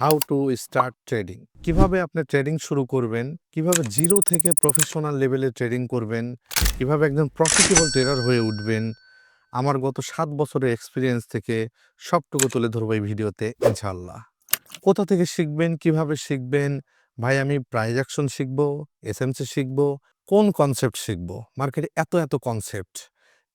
How to start trading. কীভাবে আপনি trading শুরু করবেন? কীভাবে জিরো থেকে প্রফেশনাল লেভেলে ট্রেডিং করবেন? কীভাবে একজন প্রফিটেবল ট্রেডার হয়ে উঠবেন? আমার গত সাত বছরের এক্সপিরিয়েন্স থেকে সবটুকু তুলে ধরবো এই ভিডিওতে ইনশাল্লাহ কোথা থেকে শিখবেন? কীভাবে শিখবেন? ভাই, আমি প্রাইজ অ্যাকশন শিখব এসএমসি শিখব, কোন কনসেপ্ট শিখব? মার্কেটে এত এত concept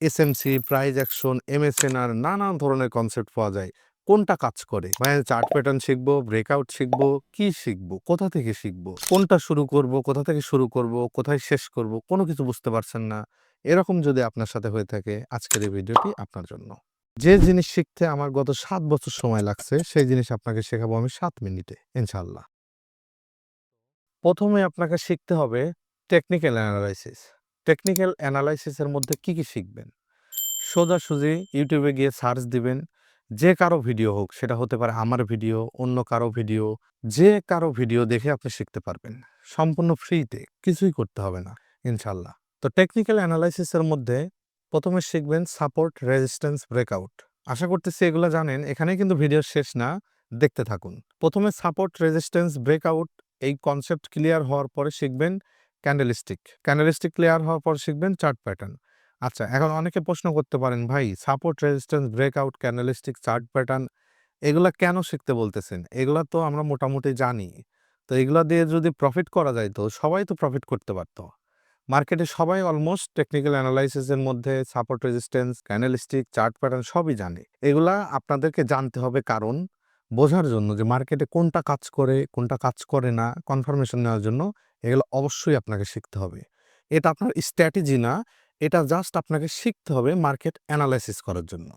SMC price action MSNR নানান ধরনের কনসেপ্ট পাওয়া যায়। কোনটা কাজ করে? মানে চার্ট প্যাটার্ন শিখব, ব্রেকআউট শিখব, কি শিখব? কোথা থেকে শিখব? কোনটা শুরু করব? কোথা থেকে শুরু করব? কোথায় শেষ করব? কোনো কিছু বুঝতে পারছেন না। এরকম যদি আপনার সাথে হয়ে থাকে, আজকের এই ভিডিওটি আপনার জন্য। যে জিনিস শিখতে আমার গত সাত বছর সময় লাগছে, সেই জিনিস আপনাকে শেখাবো আমি সাত মিনিটে ইনশাল্লাহ প্রথমে আপনাকে শিখতে হবে টেকনিক্যাল অ্যানালাইসিস টেকনিক্যাল অ্যানালাইসিসের মধ্যে কি কি শিখবেন? সোজাসুজি ইউটিউবে গিয়ে সার্চ দিবেন। যে কারও ভিডিও হোক, সেটা হতে পারে আমার ভিডিও, অন্য কারও ভিডিও, যে কারও ভিডিও দেখে আপনি শিখতে পারবেন। সম্পূর্ণ ফ্রিতে, কিছুই করতে হবে না, ইনশাল্লাহ। তো টেকনিক্যাল অ্যানালাইসিসের মধ্যে প্রথমে শিখবেন সাপোর্ট রেজিস্ট্যান্স ব্রেকআউট আশা করতেছি এগুলো জানেন এখানে কিন্তু ভিডিও শেষ না, দেখতে থাকুন। প্রথমে সাপোর্ট রেজিস্ট্যান্স ব্রেকআউট এই কনসেপ্ট ক্লিয়ার হওয়ার পরে শিখবেন ক্যান্ডেলিস্টিক ক্যান্ডেলিস্টিক ক্লিয়ার হওয়ার পর শিখবেন চার্ট প্যাটার্ন আচ্ছা এখন অনেকে প্রশ্ন করতে পারেন, ভাই support resistance breakout candlestick chart pattern এগুলা কেন শিখতে বলতেছেন? এগুলা তো আমরা মোটামুটি জানি। তো এগুলা দিয়ে যদি প্রফিট করা যায় তো সবাই তো প্রফিট করতে পারতো। মার্কেটে সবাই অলমোস্ট টেকনিক্যাল অ্যানালাইসিসের মধ্যে support resistance candlestick chart pattern সবই জানে। এগুলা আপনাদেরকে জানতে হবে কারণ বোঝার জন্য যে মার্কেটে কোনটা কাজ করে, কোনটা কাজ করে না কনফার্মেশন নেওয়ার জন্য এগুলো অবশ্যই আপনাকে শিখতে হবে। এটা আপনার স্ট্র্যাটেজি না এটা জাস্ট আপনাকে শিখতে হবে মার্কেট অ্যানালাইসিস করার জন্য।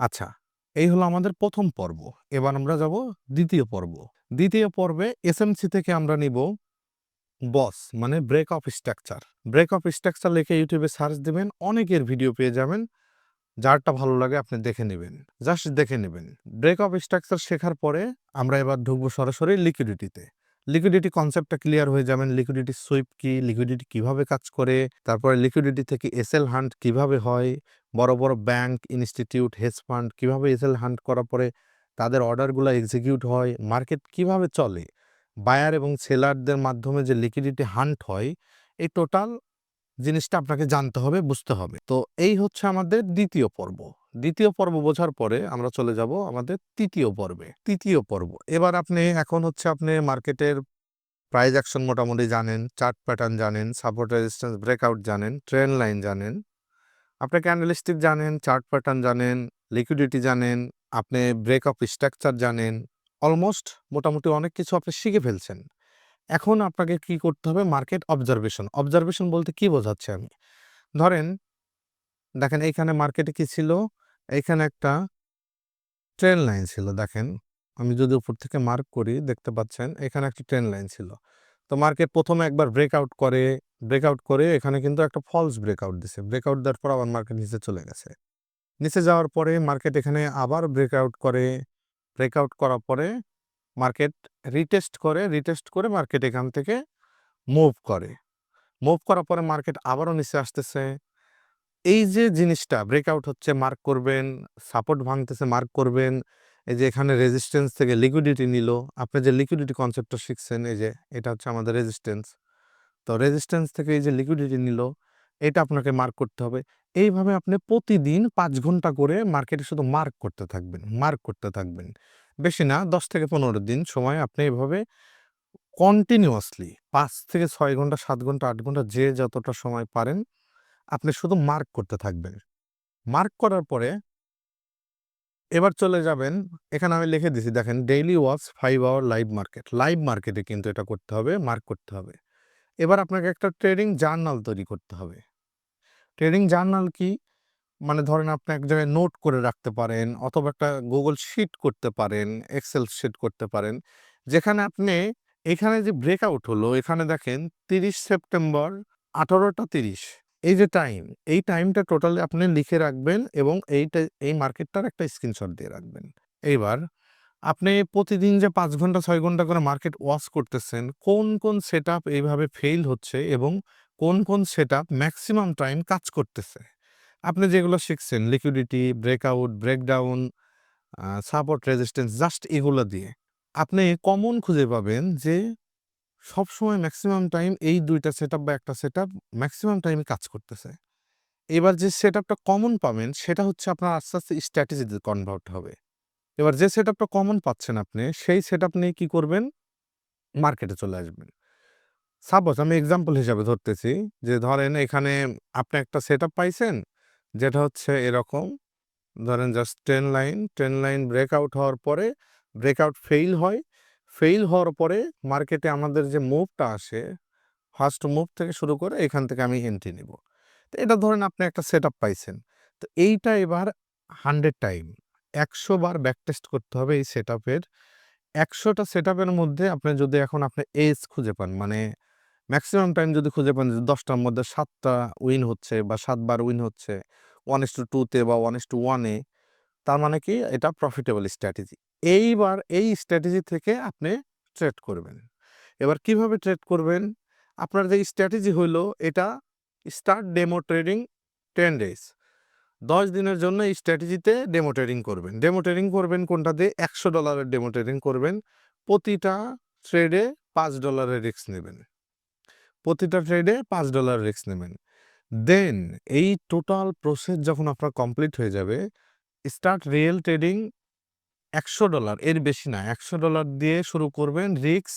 আচ্ছা এই হলো আমাদের প্রথম পর্ব। এবার আমরা যাব দ্বিতীয় পর্ব। দ্বিতীয় পর্বে এসএমসি থেকে আমরা নিব বস মানে break of structure break of structure লিখে ইউটিউবে সার্চ দিবেন, অনেকের ভিডিও পেয়ে যাবেন। যারটা ভালো লাগে আপনি দেখে নেবেন। জাস্ট দেখে নেবেন। ব্রেক অফ স্ট্রাকচার শেখার পরে আমরা এবার ঢুকবো সরাসরি লিকুইডিটিতে লিকুইডিটি কনসেপ্টটা ক্লিয়ার হয়ে যাবেন। লিকুইডিটি সুইপ কি? লিকুইডিটি কীভাবে কাজ করে? তারপরে লিকুইডিটি থেকে এসএল হান্ট কীভাবে হয়? বড় বড় ব্যাংক ইনস্টিটিউট হেজ ফান্ড কীভাবে এসএল হান্ট করার পরে তাদের অর্ডারগুলো এক্সিকিউট হয়? মার্কেট কীভাবে চলে? বায়ার এবং সেলারদের মাধ্যমে যে লিকুইডিটি হান্ট হয়, এই টোটাল জিনিসটা আপনাকে জানতে হবে, বুঝতে হবে। তো এই হচ্ছে আমাদের দ্বিতীয় পর্ব। দ্বিতীয় পর্ব বোঝার পরে আমরা চলে যাব আমাদের তৃতীয় পর্বে। তৃতীয় পর্ব। এবার আপনি, এখন হচ্ছে আপনি মার্কেটের প্রাইজ অ্যাকশন মোটামুটি জানেন চার্ট প্যাটার্ন জানেন সাপোর্ট রেজিস্ট্যান্স ব্রেকআউট জানেন ট্রেন লাইন জানেন। আপনি ক্যান্ডেলিস্টিক জানেন চার্ট প্যাটার্ন জানেন লিকুইডিটি জানেন, আপনি ব্রেক অফ স্ট্রাকচার জানেন অলমোস্ট মোটামুটি অনেক কিছু আপনি শিখে ফেলছেন। এখন আপনাকে কি করতে হবে? মার্কেট অবজারভেশন অবজারভেশন বলতে কি বোঝাচ্ছে আমি? ধরেন, দেখেন এইখানে মার্কেটে কি ছিল? এইখানে একটা ট্রেন লাইন ছিল, দেখেন। আমি যদি উপর থেকে মার্ক করি, দেখতে পাচ্ছেন, এখানে একটা ট্রেন লাইন ছিল। তো মার্কেট প্রথমে একবার ব্রেকআউট করে ব্রেকআউট করে এখানে কিন্তু একটা ফলস ব্রেকআউট দিছে। ব্রেকআউট দেওয়ার পর আবার মার্কেট নিচে চলে গেছে। নিচে যাওয়ার পরে মার্কেট এখানে আবার ব্রেকআউট করে। ব্রেকআউট করার পরে মার্কেট রিটেস্ট করে রিটেস্ট করে মার্কেট এখান থেকে মুভ করে। মুভ করার পরে মার্কেট আবারও নিচে আসতেছে। এই যে জিনিসটা ব্রেকআউট হচ্ছে মার্ক করবেন সাপোর্ট ভাঙতেছে মার্ক করবেন, এই যে এখানে রেজিস্ট্যান্স থেকে লিকুইডিটি নিল। আপনি যে লিকুইডিটি কনসেপ্টটা শিখছেন, এই যে এটা হচ্ছে আমাদের রেজিস্ট্যান্স তো রেজিস্ট্যান্স থেকে এই যে লিকুইডিটি নিল, এটা আপনাকে মার্ক করতে হবে। এইভাবে আপনি প্রতিদিন পাঁচ ঘণ্টা করে মার্কেটে শুধু মার্ক করতে থাকবেন মার্ক করতে থাকবেন। বেশি না, দশ থেকে পনেরো দিন সময় আপনি এভাবে কন্টিনিউয়াসলি পাঁচ থেকে ছয় ঘণ্টা, সাত ঘণ্টা, আট ঘণ্টা যে যতটা সময় পারেন আপনি শুধু মার্ক করতে থাকবেন। মার্ক করার পরে এবার চলে যাবেন, এখানে আমি লিখে দিছি, দেখেন daily watch five hour live market live মার্কেটে কিন্তু এটা করতে হবে মার্ক করতে হবে। এবার আপনাকে একটা ট্রেডিং জার্নাল তৈরি করতে হবে। ট্রেডিং জার্নাল কি? মানে ধরেন আপনি এক জায়গায় নোট করে রাখতে পারেন, অথবা একটা গুগল শিট করতে পারেন এক্সেল শিট করতে পারেন। যেখানে আপনি, এখানে যে ব্রেকআউট হলো, এখানে দেখেন, তিরিশ সেপ্টেম্বর, আঠারোটা তিরিশ। এই যে টাইম, এই টাইমটা টোটালি আপনি লিখে রাখবেন এবং এইটা, এই মার্কেটটার একটা স্ক্রিনশট দিয়ে রাখবেন। এইবার আপনি প্রতিদিন যে পাঁচ ঘণ্টা, ছয় ঘণ্টা করে মার্কেট ওয়াচ করতেছেন, কোন কোন সেট এইভাবে ফেল হচ্ছে এবং কোন কোন সেট ম্যাক্সিমাম টাইম কাজ করতেছে? আপনি যেগুলো শিখছেন, liquidity, breakout, breakdown support, resistance, just এগুলো দিয়ে, আপনি কমন খুঁজে পাবেন যে সবসময় ম্যাক্সিমাম টাইম এই ২ টা সেটআপ বা একটা সেটআপ ম্যাক্সিমাম টাইমে কাজ করতেছে। এবার যে সেটআপটা কমন পাবেন সেটা হচ্ছে আপনার আস্তে, আস্তে স্ট্র্যাটেজিতে কনভার্ট হবে। এবার যে সেটআপটা কমন পাচ্ছেন আপনি সেই সেট আপ নিয়ে কী করবেন? মার্কেটে চলে আসবেন। সাপোজ আমি এক্সাম্পল হিসাবে ধরতেছি যে ধরেন এখানে আপনি একটা সেটআপ পাইছেন যেটা হচ্ছে এরকম। ধরেন just trend line, trend line breakout হওয়ার পরে ব্রেকআউট ফেইল হয়। ফেইল হওয়ার পরে মার্কেটে আমাদের যে মুভটা আসে, ফার্স্ট মুভ থেকে শুরু করে এখান থেকে আমি এন্ট্রি নিব। তো এটা ধরেন আপনি একটা সেটআপ পাইছেন। তো এইটা এবার 100 টাইম ১০০ বার ব্যাক টেস্ট করতে হবে এই সেটআপের। ১০০ টা সেটআপের মধ্যে আপনি যদি এখন আপনি এজ খুঁজে পান মানে ম্যাক্সিমাম টাইম যদি খুঁজে পান যে দশটার মধ্যে সাতটা উইন হচ্ছে বা সাতবার উইন হচ্ছে ওয়ান ইস টু টুতে বা ওয়ান ইস টু ওয়ানে তার মানে কি এটা প্রফিটেবল স্ট্র্যাটেজি। এইবার এই স্ট্র্যাটেজি থেকে আপনি ট্রেড করবেন। এবার কীভাবে ট্রেড করবেন? আপনার যে স্ট্র্যাটেজি হইল এটা start demo trading ten days. ১০ দিনের জন্য এই স্ট্র্যাটেজিতে ডেমো ট্রেডিং করবেন। ডেমো ট্রেডিং করবেন কোনটাতে? $১০০ এর ডেমো ট্রেডিং করবেন। প্রতিটা ট্রেডে $৫ এর রিস্ক নেবেন। প্রতিটা ট্রেডে $৫ রিস্ক নেবেন। দেন এই টোটাল প্রসেস যখন আপনার কমপ্লিট হয়ে যাবে, স্টার্ট রিয়েল ট্রেডিং $১০০ এর বেশি না। $১০০ দিয়ে শুরু করবেন রিস্ক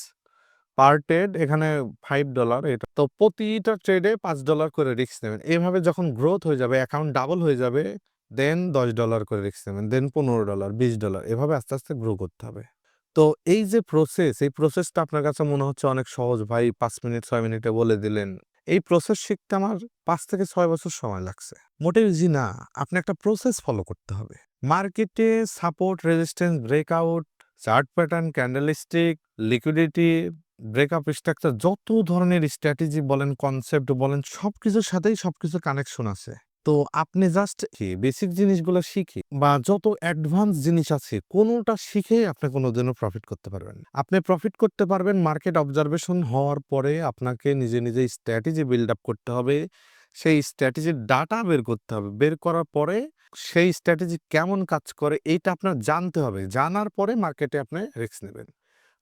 পার ট্রেড এখানে ফাইভ ডলার এটা। তো প্রতিটা ট্রেডে পাঁচ ডলার করে রিক্স নেবেন। এভাবে যখন গ্রোথ হয়ে যাবে, অ্যাকাউন্ট ডাবল হয়ে যাবে, দেন $১০ করে রিক্স নেবেন। দেন $১৫, $২০ এভাবে আস্তে, আস্তে গ্রো করতে হবে। তো এই যে প্রসেস, এই প্রসেসটা আপনার কাছে মনে হচ্ছে অনেক সহজ ভাই পাঁচ মিনিট ছয় মিনিটে বলে দিলেন। এই প্রসেস শিখতে আমার পাঁচ থেকে ছয় বছর সময় লাগছে। মোটেও ইজি না। আপনি একটা প্রসেস ফলো করতে হবে। মার্কেটে support, resistance, breakout, chart pattern, candlestick liquidity, breakup structure যত ধরনের স্ট্র্যাটেজি বলেন, কনসেপ্ট বলেন সব কিছুর সাথেই সবকিছুর কানেকশন আছে। তো আপনি জাস্ট বেসিক জিনিসগুলো শিখে বা যত অ্যাডভান্স জিনিস আছে কোনোটা শিখে আপনি কোনোদিনও প্রফিট করতে পারবেন আপনি প্রফিট করতে পারবেন মার্কেট অবজারভেশন হওয়ার পরে আপনাকে নিজে, নিজে স্ট্র্যাটেজি বিল্ড আপ করতে হবে। সেই স্ট্র্যাটেজির ডাটা বের করতে হবে। বের করার পরে সেই স্ট্র্যাটেজি কেমন কাজ করে এইটা আপনার জানতে হবে। জানার পরে মার্কেটে আপনি রিস্ক নেবেন।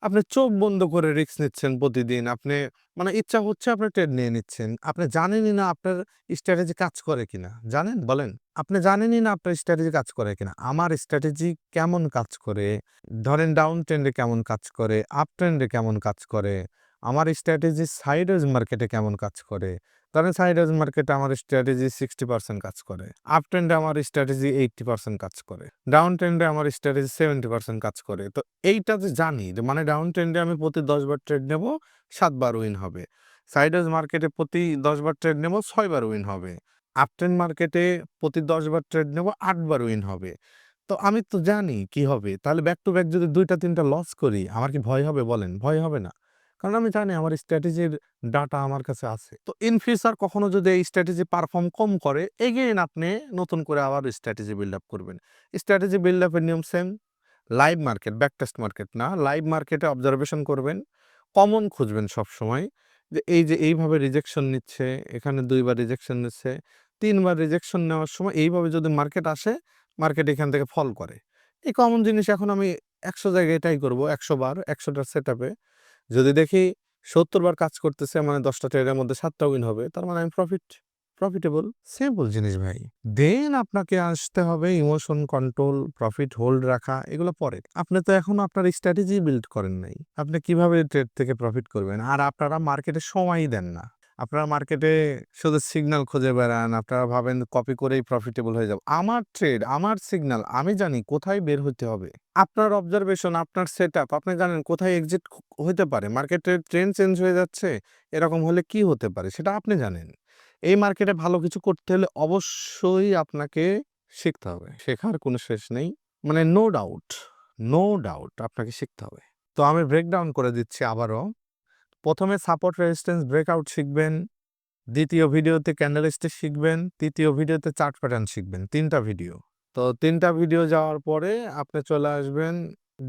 আপনি চোখ বন্ধ করে রিস্ক নিচ্ছেন প্রতিদিন। আপনি মানে ইচ্ছা হচ্ছে আপনি ট্রেড নিয়ে নিচ্ছেন। আপনি জানেনই না আপনার স্ট্র্যাটেজি কাজ করে কিনা। জানেন? বলেন। আপনি জানেনই না আপনার স্ট্র্যাটেজি কাজ করে কিনা। আমার স্ট্র্যাটেজি কেমন কাজ করে, ধরেন ডাউন ট্রেন্ডে কেমন কাজ করে, আপ ট্রেন্ডে কেমন কাজ করে, আমার স্ট্র্যাটেজি সাইডওয়েজ মার্কেটে কেমন কাজ করে। ধরেন সাইডওয়েজ মার্কেটে আমার স্ট্র্যাটেজি 60% কাজ করে। আপ ট্রেন্ডে আমার স্ট্র্যাটেজি 80% কাজ করে। ডাউন ট্রেন্ডে আমার স্ট্র্যাটেজি 70% কাজ করে। তো এইটা যে জানি, যে মানে ডাউন ট্রেন্ডে আমি প্রতি ১০ বার ট্রেড নেব ৭ বার উইন হবে। সাইডওয়েজ মার্কেটে প্রতি ১০ বার ট্রেড নেব ৬ বার উইন হবে। আপ ট্রেন্ড মার্কেটে প্রতি ১০ বার ট্রেড নেব ৮ বার উইন হবে। তো আমি তো জানি কি হবে। তাহলে ব্যাক টু ব্যাক যদি ২ টা ৩ টা লস করি, আমার কি ভয় হবে বলেন? ভয় হবে না। কারণ আমি জানি আমার স্ট্র্যাটেজির ডাটা আমার কাছে আছে। তো ইন ফিউচার কখনো যদি এই স্ট্র্যাটেজি পারফর্ম কম করে এগেইন আপনি নতুন করে আবার স্ট্র্যাটেজি বিল্ড আপ করবেন। স্ট্র্যাটেজি বিল্ড আপের নিয়ম same. Live market, back test market না। লাইভ মার্কেটে অবজারভেশন করবেন। কমন খুঁজবেন সবসময়। যে এই যে এইভাবে রিজেকশন নিচ্ছে, এখানে দুইবার রিজেকশন নিচ্ছে। তিনবার রিজেকশন নেওয়ার সময় এইভাবে যদি মার্কেট আসে, মার্কেট এখান থেকে ফল করে। এই কমন জিনিস এখন আমি ১০০ জায়গায় এটাই করব ১০০ বার ১০০ টার সেটআপে। যদি দেখি ৭০ বার কাজ করতেছে মানে দশটা ট্রেডের মধ্যে ৭ টা উইন হবে। তার মানে আমি প্রফিট প্রফিটেবল। সিম্পল জিনিস ভাই। দেন আপনাকে আসতে হবে ইমোশন কন্ট্রোল, প্রফিট হোল্ড রাখা এগুলো পরে। আপনি তো এখনও আপনার স্ট্র্যাটেজি বিল্ড করেন নাই। আপনি কীভাবে ট্রেড থেকে প্রফিট করবেন? আর আপনারা মার্কেটে সময়ই দেন না। আপনারা মার্কেটে শুধু সিগন্যাল খুঁজে বেড়ান। আপনারা ভাবেন কপি করেই প্রফিটেবল হয়ে যাব। আমার ট্রেড, আমার সিগনাল আমি জানি কোথায় বের হতে হবে। আপনার অবজারভেশন, আপনার সেটআপ আপনি জানেন কোথায় এক্সিট হইতে পারে। মার্কেটের ট্রেন্ড চেঞ্জ হয়ে যাচ্ছে। এরকম হলে কি হতে পারে সেটা আপনি জানেন। এই মার্কেটে ভালো কিছু করতে হলে অবশ্যই আপনাকে শিখতে হবে। শেখার কোনো শেষ নেই। মানে নো ডাউট, নো ডাউট আপনাকে শিখতে হবে। তো আমি ব্রেকডাউন করে দিচ্ছি আবারও। প্রথমে সাপোর্ট রেজিস্ট্যান্স ব্রেকআউট শিখবেন। দ্বিতীয় ভিডিওতে ক্যান্ডেলস্টিক শিখবেন। তৃতীয় ভিডিওতে চার্ট প্যাটার্ন শিখবেন। তিনটা ভিডিও। তো তিনটা ভিডিও যাওয়ার পরে আপনি চলে আসবেন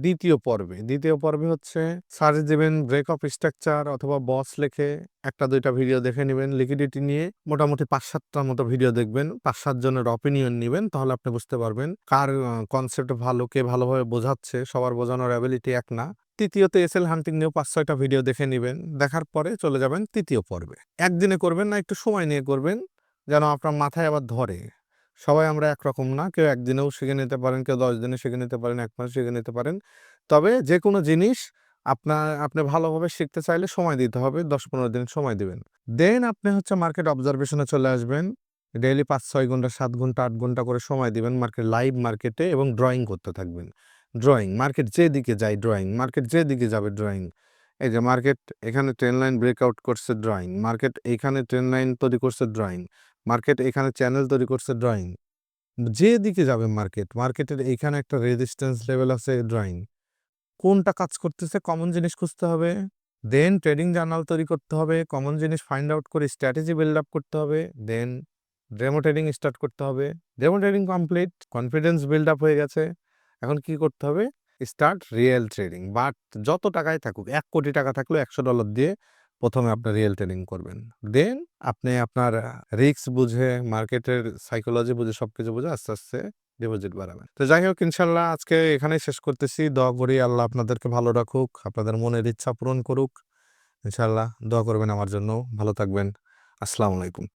দ্বিতীয় পর্বে। দ্বিতীয় পর্বে হচ্ছে সার্চ দিবেন ব্রেকআপ স্ট্রাকচার অথবা বস লেখে একটা দুইটা ভিডিও দেখে নিবেন লিকুইডিটি নিয়ে। মোটামুটি পাঁচ সাতটার মতো ভিডিও দেখবেন। ৫-৭ জনের অপিনিয়ন নেবেন তাহলে আপনি বুঝতে পারবেন কার কনসেপ্ট ভালো, কে ভালোভাবে বোঝাচ্ছে। সবার বোঝানোর অ্যাবিলিটি এক না। তৃতীয়তে এসএল হান্টিং নিয়েও পাঁচ ছয়টা ভিডিও দেখে নেবেন দেখার পরে চলে যাবেন তৃতীয় পর্বে একদিনে করবেন না একটু সময় নিয়ে করবেন যেন আপনার মাথায় আবার ধরে সবাই আমরা একরকম না। কেউ একদিনেও শিখে নিতে পারেন, কেউ দশ দিনে শিখে নিতে পারেন, এক মাস শিখে নিতে পারেন। তবে যে কোনো জিনিস আপনার আপনি ভালোভাবে শিখতে চাইলে সময় দিতে হবে, দশ পনেরো দিন সময় দিবেন। দেন আপনি হচ্ছে মার্কেট অবজারভেশনে চলে আসবেন। ডেইলি পাঁচ, ছয় ঘণ্টা, সাত ঘণ্টা, আট ঘণ্টা করে সময় দিবেন মার্কেট, লাইভ মার্কেটে এবং ড্রয়িং করতে থাকবেন। ড্রয়িং, মার্কেট যেদিকে যায় ড্রয়িং, মার্কেট যেদিকে যাবে ড্রয়িং। এই যে মার্কেট, এখানে ট্রেন লাইন ব্রেকআউট করছে ড্রয়িং, মার্কেট এইখানে ট্রেন লাইন তৈরি করছে ড্রয়িং। মার্কেট এখানে চ্যানেল তৈরি করছে ড্রয়িং। যেদিকে যাবে মার্কেট, মার্কেটের এইখানে একটা রেজিস্ট্যান্স লেভেল আছে ড্রয়িং। কোনটা কাজ করতেছে কমন জিনিস খুঁজতে হবে। দেন ট্রেডিং জার্নাল তৈরি করতে হবে কমন জিনিস ফাইন্ড আউট করে স্ট্র্যাটেজি বিল্ড আপ করতে হবে। দেন ডেমো ট্রেডিং স্টার্ট করতে হবে। Demo trading complete confidence build up হয়ে গেছে। এখন কি করতে হবে? স্টার্ট রিয়েল ট্রেডিং বাট যত টাকায় থাকুক, এক কোটি টাকা থাকলেও একশো ডলার দিয়ে প্রথমে আপনার রিয়েল ট্রেডিং করবেন। দেন আপনি আপনার রিক্স বুঝে, মার্কেটের সাইকোলজি বুঝে, সবকিছু বুঝে আস্তে আস্তে ডিপোজিট বাড়াবেন। তো যাই হোক, ইনশাল্লাহ আজকে এখানেই শেষ করতেছি। দোয়া করি আল্লাহ আপনাদেরকে ভালো রাখুক, আপনাদের মনের ইচ্ছা পূরণ করুক। ইনশাল্লাহ দোয়া করবেন আমার জন্য। ভালো থাকবেন। আসসালামু আলাইকুম।